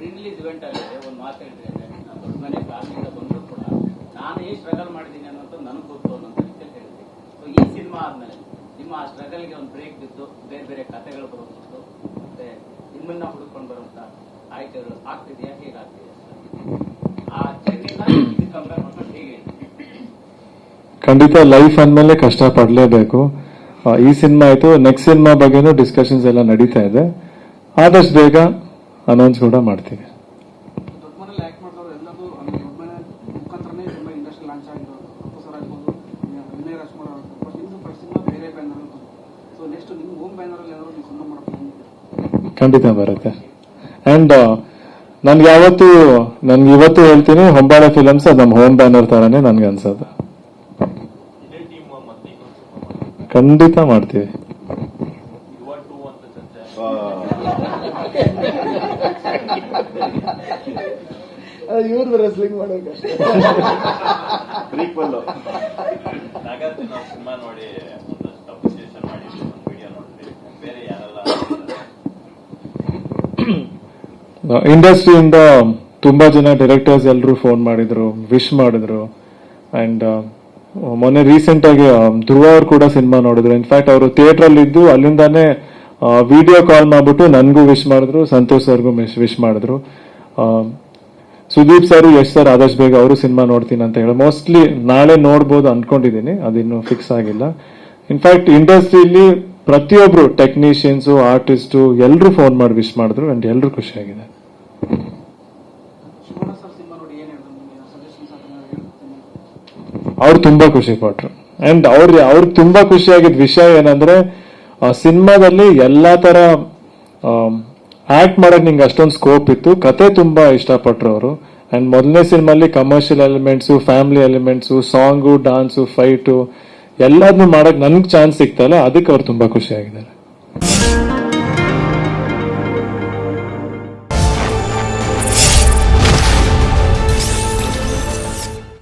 Release event ಅಲ್ಲಿ ಒಂದು ಮಾತು ಹೇಳಿದ್ರೆ ನಾನು ದೊಡ್ಡ ಮನೆ ಕಾರಣದಿಂದ ಬಂದರೂ ಕೂಡ ನಾನು ಏನು ಸ್ಟ್ರಗಲ್ ಮಾಡಿದ್ದೀನಿ ಅನ್ನೋದು ನನಗೆ ಗೊತ್ತು ಅನ್ನೋಂಥ ರೀತಿಯಲ್ಲಿ ಹೇಳಿದೆ ಸೊ ಈ ಸಿನಿಮಾ ಆದಮೇಲೆ ನಿಮ್ಮ ಆ ಸ್ಟ್ರಗಲ್ಗೆ ಒಂದು ಬ್ರೇಕ್ ಬಿದ್ದು ಬೇರೆ ಬೇರೆ ಕಥೆಗಳು ಬರುವಂಥದ್ದು ಮತ್ತೆ ನಿಮ್ಮನ್ನ ಹುಡುಕೊಂಡು ಬರುವಂತ ಆಯ್ಕೆಗಳು ಆಗ್ತಿದೆಯಾ ಹೇಗಾಗ್ತಿದೆ ಆ ಜರ್ನಿನ ಕಂಪೇರ್ ಮಾಡ್ಕೊಂಡು ಹೇಗೆ ಖಂಡಿತ ಲೈಫ್ ಅಂದಮೇಲೆ ಕಷ್ಟ ಪಡಲೇಬೇಕು. ಈ ಸಿನಿಮಾ ಆಯಿತು ನೆಕ್ಸ್ಟ್ ಸಿನಿಮಾ ಬಗ್ಗೆನೂ ಡಿಸ್ಕಷನ್ಸ್ ಎಲ್ಲ ನಡೀತಾ ಇದೆ. ಆದಷ್ಟು ಬೇಗ ಅನೌನ್ಸ್ ಕೂಡ ಮಾಡ್ತೀವಿ. ಖಂಡಿತ ಬರುತ್ತೆ. ಅಂಡ್ ನನ್ಗೆ ಯಾವತ್ತು ನನ್ಗೆ ಇವತ್ತು ಹೇಳ್ತೀನಿ ಹೊಂಬಾಳೆ ಫಿಲಮ್ಸ್ ಅದು ನಮ್ಮ ಹೋಮ್ ಬ್ಯಾನರ್ ತರಾನೇ ನನ್ಗೆ ಅನ್ಸೋದು. ಇದೇ ಟೀಮ್ ಮತ್ತೆ ಖಂಡಿತ ಮಾಡ್ತೀವಿ. ಚರ್ಚೆ ಇವ್ರು ರೆಸ್ಲಿಂಗ್ ಮಾಡೋಕೆ ನಾಗಾರ್ಜುನ ನಾವು ಸಿನಿಮಾ ನೋಡಿ ಒಂದಷ್ಟು ಅಪ್ರಿಸಿಯೇಷನ್ ಮಾಡಿದ್ವಿ ಒಂದು ವಿಡಿಯೋ ನೋಡಿದ್ವಿ ಬೇರೆ ಯಾರೆಲ್ಲ ಇಂಡಸ್ಟ್ರಿಯಿಂದ ತುಂಬಾ ಜನ ಡೈರೆಕ್ಟರ್ಸ್ ಎಲ್ಲರೂ ಫೋನ್ ಮಾಡಿದ್ರು ವಿಶ್ ಮಾಡಿದ್ರು. ಅಂಡ್ ಮೊನ್ನೆ ರೀಸೆಂಟ್ ಆಗಿ ಧ್ರುವ ಅವ್ರು ಕೂಡ ಸಿನಿಮಾ ನೋಡಿದ್ರು. ಇನ್ಫ್ಯಾಕ್ಟ್ ಅವರು ಥಿಯೇಟರ್ ಅಲ್ಲಿ ಇದ್ದು ಅಲ್ಲಿಂದಾನೇ ವಿಡಿಯೋ ಕಾಲ್ ಮಾಡ್ಬಿಟ್ಟು ನನಗೂ ವಿಶ್ ಮಾಡಿದ್ರು ಸಂತೋಷ್ ಸರ್ಗೂ ವಿಶ್ ಮಾಡಿದ್ರು. ಸುದೀಪ್ ಸರ್ ಯಶ್ ಸರ್ ಆದಷ್ಟು ಬೇಗ ಅವರು ಸಿನಿಮಾ ನೋಡ್ತೀನಿ ಅಂತ ಹೇಳಿ. ಮೋಸ್ಟ್ಲಿ ನಾಳೆ ನೋಡ್ಬೋದು ಅನ್ಕೊಂಡಿದ್ದೀನಿ ಅದಿನ್ನು ಫಿಕ್ಸ್ ಆಗಿಲ್ಲ. ಇನ್ಫ್ಯಾಕ್ಟ್ ಇಂಡಸ್ಟ್ರಿಯಲ್ಲಿ ಪ್ರತಿಯೊಬ್ರು ಟೆಕ್ನಿಷಿಯನ್ಸ್ ಆರ್ಟಿಸ್ಟು ಎಲ್ಲರೂ ಫೋನ್ ಮಾಡಿ ವಿಶ್ ಮಾಡಿದ್ರು ಅಂಡ್ ಎಲ್ಲರೂ ಖುಷಿಯಾಗಿದೆ ಅವ್ರು ತುಂಬಾ ಖುಷಿ ಪಟ್ರು. ಅಂಡ್ ಅವ್ರ ಅವ್ರಿಗೆ ತುಂಬಾ ಖುಷಿಯಾಗಿದ್ದ ವಿಷಯ ಏನಂದ್ರೆ ಸಿನಿಮಾದಲ್ಲಿ ಎಲ್ಲಾ ತರ ಆಕ್ಟ್ ಮಾಡಕ್ ನಿಂಗೆ ಅಷ್ಟೊಂದು ಸ್ಕೋಪ್ ಇತ್ತು. ಕತೆ ತುಂಬಾ ಇಷ್ಟಪಟ್ರು ಅವರು ಅಂಡ್ ಮೊದಲನೇ ಸಿನಿಮಾಲಿ commercial elements family elements song dance fight ಎಲ್ಲದನ್ನು ಮಾಡಕ್ ನನ್ಗೆ ಚಾನ್ಸ್ ಸಿಗ್ತಲ್ಲ ಅದಕ್ಕೆ ಅವ್ರು ತುಂಬಾ ಖುಷಿಯಾಗಿದ್ದಾರೆ.